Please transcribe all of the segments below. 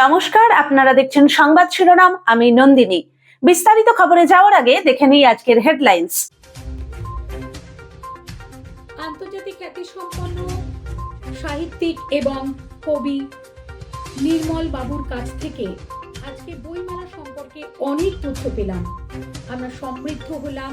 নমস্কার, আপনারা দেখছেন সংবাদ শিরোনাম, আমি নন্দিনী। বিস্তারিত খবরে যাওয়ার আগে দেখে নিই আজকের হেডলাইন্স। আন্তর্জাতিক খ্যাতিসম্পন্ন সাহিত্যিক এবং কবি নির্মল বাবুর কাছ থেকে আজকে বইমেলা সম্পর্কে অনেক তথ্য পেলাম। আমরা সমৃদ্ধ হলাম,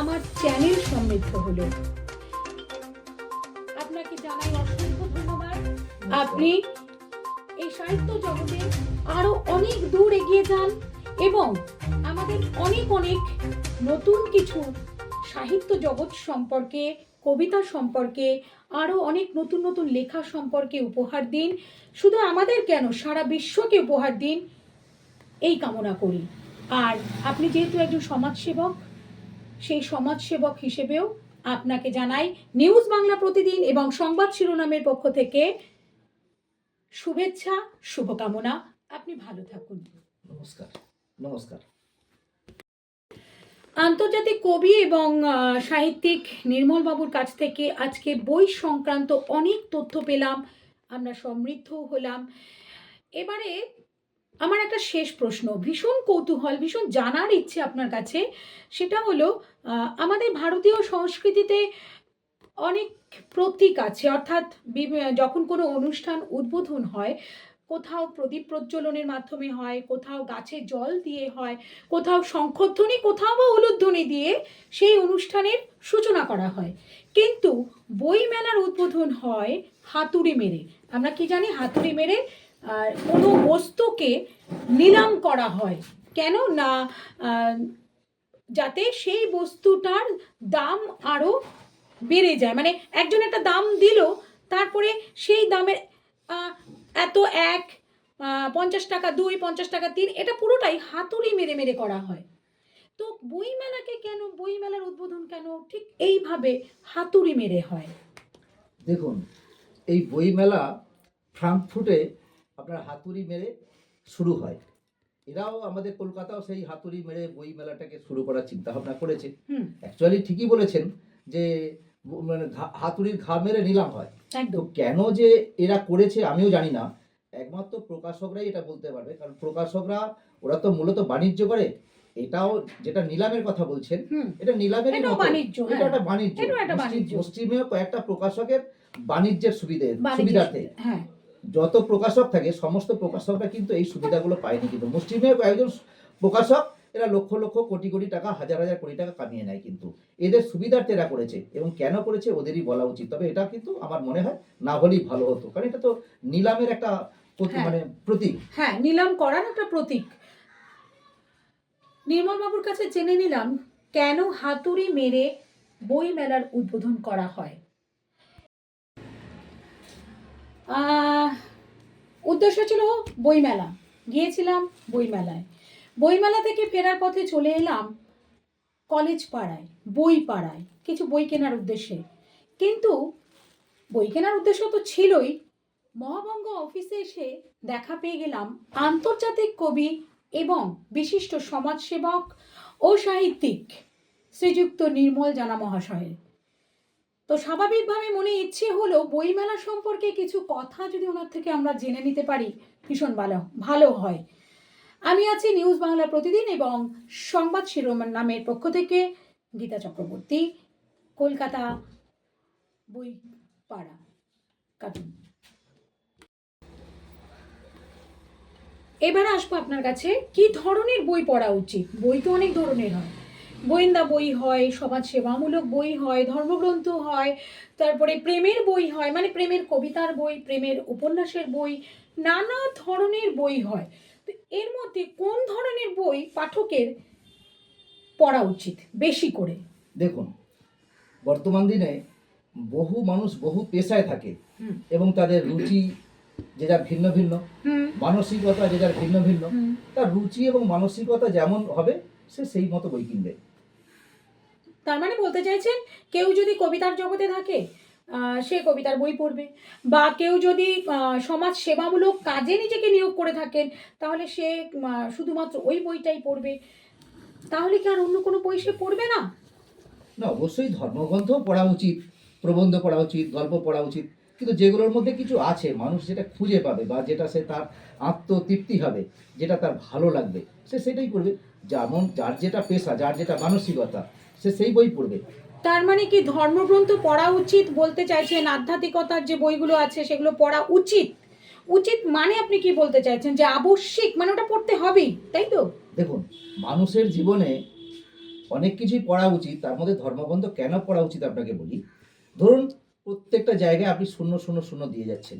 আমার চ্যানেল সমৃদ্ধ হলো। আপনাকে জানাই অসংখ্য ধন্যবাদ। আপনি সাহিত্য জগতে আরও অনেক দূর এগিয়ে যান এবং আমাদের অনেক অনেক নতুন কিছু সাহিত্য জগৎ সম্পর্কে, কবিতা সম্পর্কে আরও অনেক নতুন নতুন লেখা সম্পর্কে উপহার দিন। শুধু আমাদের কেন, সারা বিশ্বকে উপহার দিন। এই কামনা করি। আর আপনি যেহেতু একজন সমাজসেবক, সেই সমাজসেবক হিসেবেও আপনাকে জানাই নিউজ বাংলা প্রতিদিন এবং সংবাদ শিরোনামের পক্ষ থেকে শুভেচ্ছা শুভকামনা। আপনি ভালো থাকুন। নমস্কার নমস্কার। আন্তর্জাতিক কবি এবং সাহিত্যিক নির্মল বাবুর কাছ থেকে আজকে বই সংক্রান্ত অনেক তথ্য পেলাম। আমরা সমৃদ্ধ হলাম। এবারে আমার একটা শেষ প্রশ্ন ভীষণ কৌতূহল ভীষণ জানার ইচ্ছে আপনার কাছে। সেটা হলো আমাদের ভারতীয় সংস্কৃতিতে অনেক প্রতীক আছে। অর্থাৎ যখন কোনো অনুষ্ঠান উদ্বোধন হয়, কোথাও প্রদীপ প্রজ্বলনের মাধ্যমে হয়, কোথাও গাছে জল দিয়ে হয়, কোথাও শঙ্খধ্বনি, কোথাও বা উলুধ্বনি দিয়ে সেই অনুষ্ঠানের সূচনা করা হয়। কিন্তু বই মেলার উদ্বোধন হয় হাতুড়ি মেরে। আমরা কি জানি? হাতুড়ি মেরে কোনো বস্তুকে নিলাম করা হয়। কেন? না যাতে সেই বস্তুটার দাম আরও বেড়ে যায়। মানে একজন একটা দাম দিল তারপরে সেই দামের এত এক পঞ্চাশ টাকা দুই পঞ্চাশ টাকা তিন এটা পুরোটাই হাতুড়ি মেরে মেরে করা হয়। তো বইমেলাকে কেন বইমেলার উদ্বোধন কেন ঠিক এইভাবে হাতুড়ি মেরে হয়? দেখুন এই বইমেলা ফ্রাঙ্কফুটে আপনার হাতুড়ি মেরে শুরু হয়। এরাও আমাদের কলকাতাও সেই হাতুড়ি মেরে বই মেলাটাকে শুরু করার চিন্তা ভাবনা করেছে অ্যাকচুয়ালি ঠিকই বলেছেন যে মানে হাতুড়ির ঘা মেরে নিলাম হয়। তো কেন যে এরা করেছে আমিও জানি না। একমাত্র প্রকাশকরাই এটা বলতে পারবে কারণ প্রকাশকরা ওরা তো মূলত বাণিজ্য করে। এটাও যেটা নিলামের কথা বলছেন এটা বাণিজ্য, এটা হ্যাঁ। একটা বাণিজ্য। মুসলিমেও কয়েকটা প্রকাশকের বাণিজ্যের সুবিধে সুবিধাতে হ্যাঁ। যত প্রকাশক থাকে সমস্ত প্রকাশকরা কিন্তু এই সুবিধাগুলো পায়নি কিন্তু। মুসলিমের কয়েকজন প্রকাশক এরা লক্ষ লক্ষ কোটি কোটি টাকা হাজার হাজার কোটি টাকা কামিয়ে নেয় কিন্তু। এদের সুবিধার্থে এরা করেছে এবং কেন করেছে ওদেরই বলা উচিত। তবে এটা কিন্তু আমার মনে হয় না হলেই ভালো হতো। কারণ এটা তো নিলামের একটা হ্যাঁ। মানে প্রতীক। হ্যাঁ নিলাম করার একটা প্রতীক। নির্মল বাবুর কাছে জেনে নিলাম কেন হাতুড়ি মেরে বই মেলার উদ্বোধন করা হয়। আহ, উদ্দেশ্য ছিল বইমেলা। গিয়েছিলাম বইমেলায়। বইমেলা থেকে ফেরার পথে চলে এলাম কলেজ পাড়ায়, বই পাড়ায়, কিছু বই কেনার উদ্দেশ্যে। কিন্তু বই কেনার উদ্দেশ্য তো ছিলই। মহাবঙ্গ অফিসে এসে দেখা পেয়ে গেলাম আন্তর্জাতিক কবি এবং বিশিষ্ট সমাজসেবক ও সাহিত্যিক শ্রীযুক্ত নির্মল জানা মহাশয়ের। তো স্বাভাবিকভাবে মনে ইচ্ছে হলো বইমেলা সম্পর্কে কিছু কথা যদি ওনার থেকে আমরা জেনে নিতে পারি, ভীষণ ভালো ভালো হয়। আমি আছি নিউজ বাংলা প্রতিদিন এবং সংবাদ শিরোনামের নামের পক্ষ থেকে গীতা চক্রবর্তী, কলকাতা বই পাড়া কার্টুন এবার আসব আপনার কাছে, কি ধরনের বই পড়া উচিত? বই তো অনেক ধরনের হয়। গোয়েন্দা বই হয় সমাজ সেবামূলক বই হয়, ধর্মগ্রন্থ হয়, তারপরে প্রেমের বই হয় মানে প্রেমের কবিতার বই, প্রেমের উপন্যাসের বই, নানা ধরনের বই হয়। তো এর মধ্যে কোন ধরনের বই পাঠকের পড়া উচিত বেশি করে? দেখুন বর্তমান দিনে বহু মানুষ বহু পেশায় থাকে এবং তাদের রুচি যে যার ভিন্ন ভিন্ন মানসিকতা যে যার ভিন্ন ভিন্ন তার রুচি এবং মানসিকতা যেমন হবে সে সেই মতো বই কিনবে। তার মানে বলতে চাইছেন কেউ যদি কবিতার জগতে থাকে সে কবিতার বই পড়বে। বা কেউ যদি সমাজ সেবামূলক কাজে নিজেকে নিয়োগ করে থাকেন, তাহলে সে শুধুমাত্র ওই বইটাই পড়বে। তাহলে কি আর অন্য কোনো বই সে পড়বে না? না, অবশ্যই ধর্মগ্রন্থ পড়া উচিত, প্রবন্ধ পড়া উচিত, গল্প পড়া উচিত। কিন্তু যেগুলোর মধ্যে কিছু আছে, মানুষ যেটা খুঁজে পাবে বা যেটা সে তার আত্মতৃপ্তি হবে, যেটা তার ভালো লাগবে, সে সেটাই করবে যেমন যার যেটা পেশা, যার যেটা মানসিকতা, সে সেই বই পড়বে। তার মানে কি ধর্মগ্রন্থ পড়া উচিত বলতে চাইছেন? আধ্যাত্মিকতার যে বইগুলো আছে সেগুলো পড়া উচিত? উচিত মানে আপনি কি বলতে চাইছেন? যে আবশ্যিক মানে ওটা পড়তে হবেই, তাই তো? দেখুন, মানুষের জীবনে অনেক কিছুই পড়া উচিত, তার মধ্যে ধর্মগ্রন্থ কেন পড়া উচিত আপনাকে বলি? ধরুন, প্রত্যেকটা জায়গায় আপনি শূন্য শূন্য শূন্য দিয়ে যাচ্ছেন।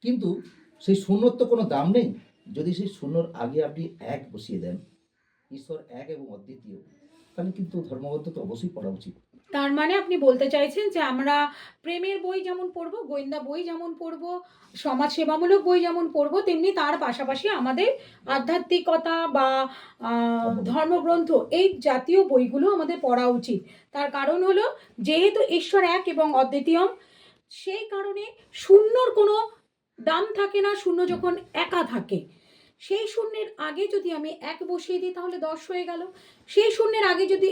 কিন্তু সেই শূন্যর তো কোনো দাম নেই। যদি সেই শূন্যর আগে আপনি এক বসিয়ে দেন, ঈশ্বর এক এবং অদ্বিতীয়। তাহলে কিন্তু ধর্মগ্রন্থ তো অবশ্যই পড়া উচিত। তার মানে আপনি বলতে চাইছেন যে আমরা প্রেমের বই যেমন পড়ব গোয়েন্দা বই যেমন পড়ব সমাজ সেবামূলক বই যেমন পড়ব তেমনি তার পাশাপাশি আমাদের আধ্যাত্মিকতা বা ধর্মগ্রন্থ এই জাতীয় বইগুলো আমাদের পড়া উচিত। তার কারণ হলো যেহেতু ঈশ্বর এক এবং অদ্বিতীয় সেই কারণে শূন্যর কোনো দাম থাকে না শূন্য যখন একা থাকে। সেই শূন্যের আগে যদি আমি এক বসিয়ে দিই, তাহলে দশ হয়ে গেল। সেই শূন্যের আগে যদি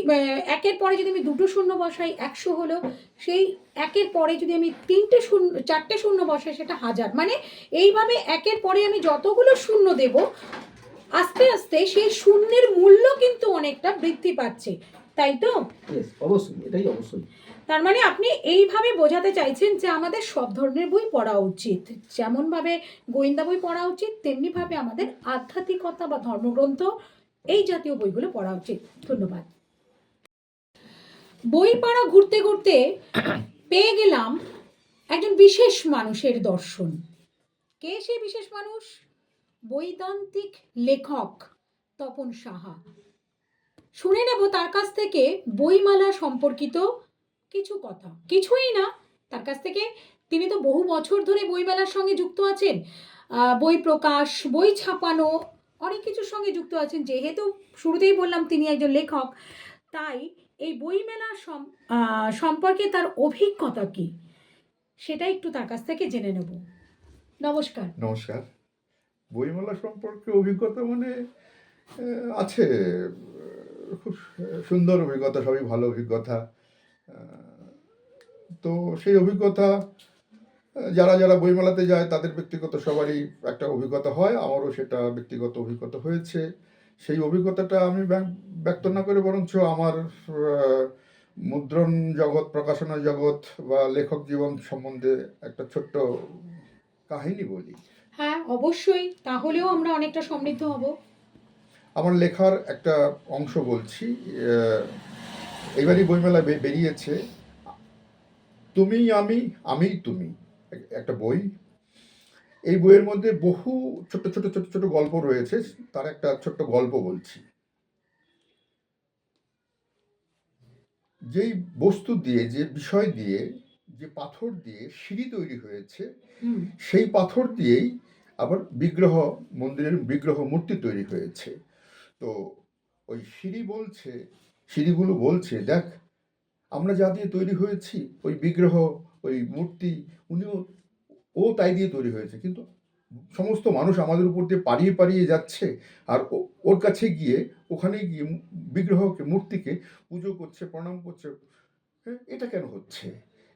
একের পরে যদি আমি দুটো শূন্য বসাই, একশো হলো। সেই একের পরে যদি আমি তিনটে শূন্য, চারটে শূন্য বসাই, সেটা হাজার। মানে এইভাবে একের পরে আমি যতগুলো শূন্য দেব, আস্তে আস্তে সেই শূন্যের মূল্য কিন্তু অনেকটা বৃদ্ধি পাচ্ছে। তাই তো? অবশ্যই, এটাই অবশ্যই। তার মানে আপনি এইভাবে বোঝাতে চাইছেন যে আমাদের সব ধরনের বই পড়া উচিত। যেমনভাবে গোয়েন্দা বই পড়া উচিত, তেমনিভাবে আমাদের আধ্যাত্মিকতা বা ধর্মগ্রন্থ, এই জাতীয় বইগুলো পড়া উচিত। ধন্যবাদ। বই পড়া ঘুরতে ঘুরতে পেয়ে গেলাম একজন বিশেষ মানুষের দর্শন। কে সেই বিশেষ মানুষ? বৈদান্তিক লেখক তপন সাহা। শুনে নেব তার কাছ থেকে বইমালা সম্পর্কিত কিছু কথা। কিছুই না। তার কাছ থেকে তিনি তো বহু বছর ধরে বইমেলার সঙ্গে যুক্ত আছেন। বই প্রকাশ, বই ছাপানো, অনেক কিছুর সঙ্গে যুক্ত আছেন। যেহেতু শুরুতেই বললাম তিনি একজন লেখক, তাই এই বইমেলা সম- সম্পর্কে তার অভিজ্ঞতা কি? সেটা একটু তার কাছ থেকে জেনে নেব। নমস্কার। নমস্কার। বইমেলা সম্পর্কে অভিজ্ঞতা মানে আছে। খুব সুন্দর অভিজ্ঞতা, সবই ভালো অভিজ্ঞতা। তো সেই অভিজ্ঞতা যারা যারা বইমেলাতে যায় তাদের ব্যক্তিগত সবারই একটা অভিজ্ঞতা হয় আমারও সেটা ব্যক্তিগত অভিজ্ঞতা হয়েছে। সেই অভিজ্ঞতাটা আমি ব্যক- ব্যক্ত না করে বরঞ্চ আমার মুদ্রণ জগৎ প্রকাশনা জগৎ বা লেখক জীবন সম্বন্ধে একটা ছোট্ট কাহিনী বলি। হ্যাঁ অবশ্যই। তাহলেও আমরা অনেকটা সমৃদ্ধ হব। আমার লেখার একটা অংশ বলছি আহ, এইবারই বইমেলা বেরিয়েছে। তুমি আমি আমি তুমি একটা বই। এই বইয়ের মধ্যে বহু ছোট ছোট ছোট ছোট গল্প রয়েছে। তার একটা ছোট্ট গল্প বলছি। যেই বস্তু দিয়ে যে বিষয় দিয়ে যে পাথর দিয়ে সিঁড়ি তৈরি হয়েছে সেই পাথর দিয়েই আবার বিগ্রহ মন্দিরের বিগ্রহ মূর্তি তৈরি হয়েছে। তো ওই সিঁড়ি বলছে সিঁড়িগুলো বলছে, দেখ, আমরা যা দিয়ে তৈরি হয়েছি, ওই বিগ্রহ, ওই মূর্তি, উনিও, ও তাই দিয়ে তৈরি হয়েছে। কিন্তু সমস্ত মানুষ আমাদের উপর দিয়ে পাড়িয়ে পাড়িয়ে যাচ্ছে আর ওর কাছে গিয়ে, ওখানে গিয়ে বিগ্রহকে, মূর্তিকে পুজো করছে, প্রণাম করছে। এটা কেন হচ্ছে?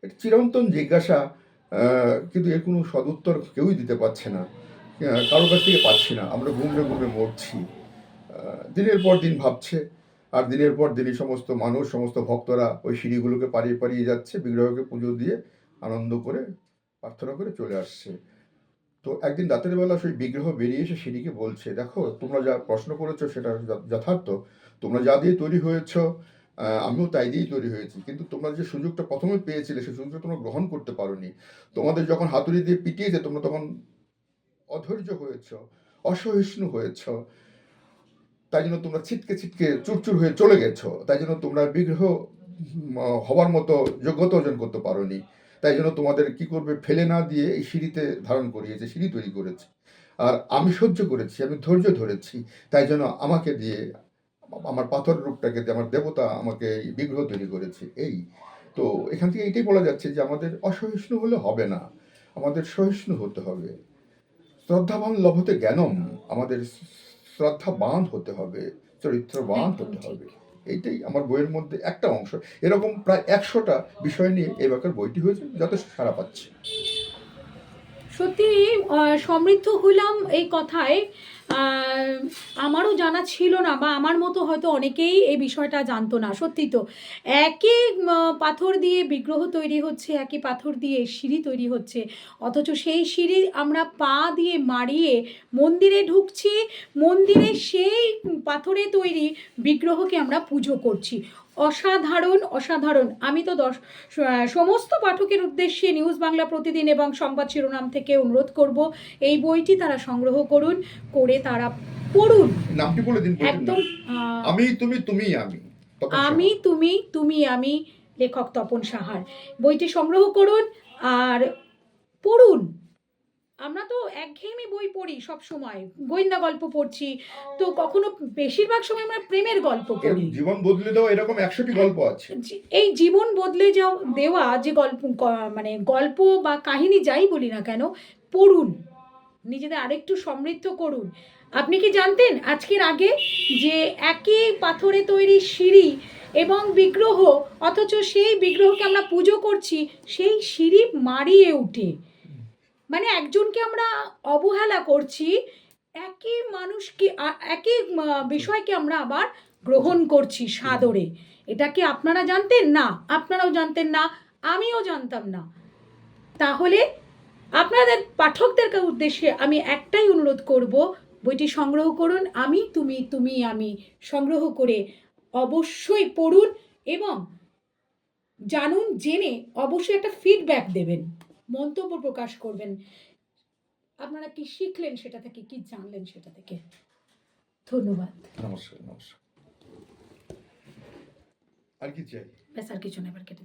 এটা চিরন্তন জিজ্ঞাসা কিন্তু এর কোনো সদুত্তর কেউই দিতে পারছে না। কারোর কাছ থেকে পাচ্ছি না। আমরা ঘুমড়ে ঘুমড়ে মরছি। দিনের পর দিন ভাবছে আর দিনের পর দিন এই সমস্ত মানুষ, সমস্ত ভক্তরা ওই সিঁড়িগুলোকে পাড়িয়ে পাড়িয়ে যাচ্ছে, বিগ্রহকে পুজো দিয়ে আনন্দ করে, প্রার্থনা করে চলে আসছে। তো একদিন রাতের বেলা সেই বিগ্রহ বেরিয়ে এসে সিঁড়িকে বলছে, দেখো, তোমরা যা প্রশ্ন করেছ সেটা যথা- যথার্থ। তোমরা যা দিয়ে তৈরি হয়েছ আমিও তাই দিয়েই তৈরি হয়েছি। কিন্তু তোমরা যে সুযোগটা প্রথমে পেয়েছিলে, সেই সুযোগটা তোমরা গ্রহণ করতে পারোনি। তোমাদের যখন হাতুড়ি দিয়ে পিটিয়েছে, তোমরা তখন অধৈর্য হয়েছ, অসহিষ্ণু হয়েছ। তাই জন্য তোমরা ছিটকে ছিটকে চুরচুর হয়ে চলে গেছো। তাই জন্য তোমরা বিগ্রহ হবার মতো যোগ্যতা অর্জন করতে পারোনি। তাই জন্য তোমাদের কি করবে, ফেলে না দিয়ে এই সিঁড়িতে ধারণ করিয়েছে, সিঁড়ি তৈরি করেছে। আর আমি সহ্য করেছি, আমি ধৈর্য ধরেছি। তাই জন্য আমাকে দিয়ে, আমার পাথর রূপটাকে দিয়ে আমার দেবতা আমাকে এই বিগ্রহ তৈরি করেছে। এই তো এখান থেকে এটাই বলা যাচ্ছে যে আমাদের অসহিষ্ণু হলে হবে না। আমাদের সহিষ্ণু হতে হবে। শ্রদ্ধাবান লভতে জ্ঞানম। আমাদের শ্রদ্ধাবান হতে হবে চরিত্রবান হতে হবে। এইটাই আমার বইয়ের মধ্যে একটা অংশ। এরকম প্রায় একশোটা বিষয় নিয়ে এই ব্যাপার বইটি হয়েছে যথেষ্ট সারা পাচ্ছে। সত্যি আহ, সমৃদ্ধ হইলাম এই কথায়। আমারও জানা ছিল না বা আমার মতো হয়তো অনেকেই এই বিষয়টা জানতো না, সত্যি তো। একই পাথর দিয়ে বিগ্রহ তৈরি হচ্ছে একই পাথর দিয়ে সিঁড়ি তৈরি হচ্ছে, অথচ সেই সিঁড়ি আমরা পা দিয়ে মারিয়ে মন্দিরে ঢুকছি, মন্দিরে সেই পাথরে তৈরি বিগ্রহকে আমরা পুজো করছি। অসাধারণ অসাধারণ। আমি তো দশ সমস্ত পাঠকের উদ্দেশ্যে নিউজ বাংলা প্রতিদিন এবং সংবাদ শিরোনাম থেকে অনুরোধ করব এই বইটি তারা সংগ্রহ করুন করে তারা পড়ুন। নামটি বলে দিন একদম আমি তুমি তুমি আমি আমি তুমি তুমি আমি লেখক তপন সাহার। বইটি সংগ্রহ করুন আর পড়ুন। আমরা তো একঘেয়েমি বই পড়ি সব সময়। গোয়েন্দা গল্প পড়ছি। তো কখনো বেশিরভাগ সময় আমরা প্রেমের গল্প পড়ি। জীবন বদলে দেওয়া এরকম একশোটি গল্প আছে। এই জীবন বদলে যাও দেওয়া যে গল্প মানে গল্প বা কাহিনী যাই বলি না কেন পড়ুন। নিজেদের আরেকটু সমৃদ্ধ করুন। আপনি কি জানতেন আজকের আগে যে একই পাথরে তৈরি সিঁড়ি এবং বিগ্রহ অথচ সেই বিগ্রহকে আমরা পুজো করছি সেই সিঁড়ি মারিয়ে উঠে। মানে একজনকে আমরা অবহেলা করছি, একই মানুষকে একই বিষয়কে আমরা আবার গ্রহণ করছি সাদরে। এটা কি আপনারা জানতেন? না, আপনারাও জানতেন না, আমিও জানতাম না। তাহলে আপনাদের পাঠকদের উদ্দেশ্যে আমি একটাই অনুরোধ করব, বইটি সংগ্রহ করুন, আমি, তুমি তুমি, আমি সংগ্রহ করে অবশ্যই পড়ুন এবং জানুন, জেনে অবশ্যই একটা ফিডব্যাক দেবেন। মন্তব্য প্রকাশ করবেন। আপনারা কি শিখলেন সেটা থেকে কি জানলেন সেটা থেকে? ধন্যবাদ। নমস্কার নমস্কার। আর কি চাই? ব্যাস আর কিছু না এবার কেটে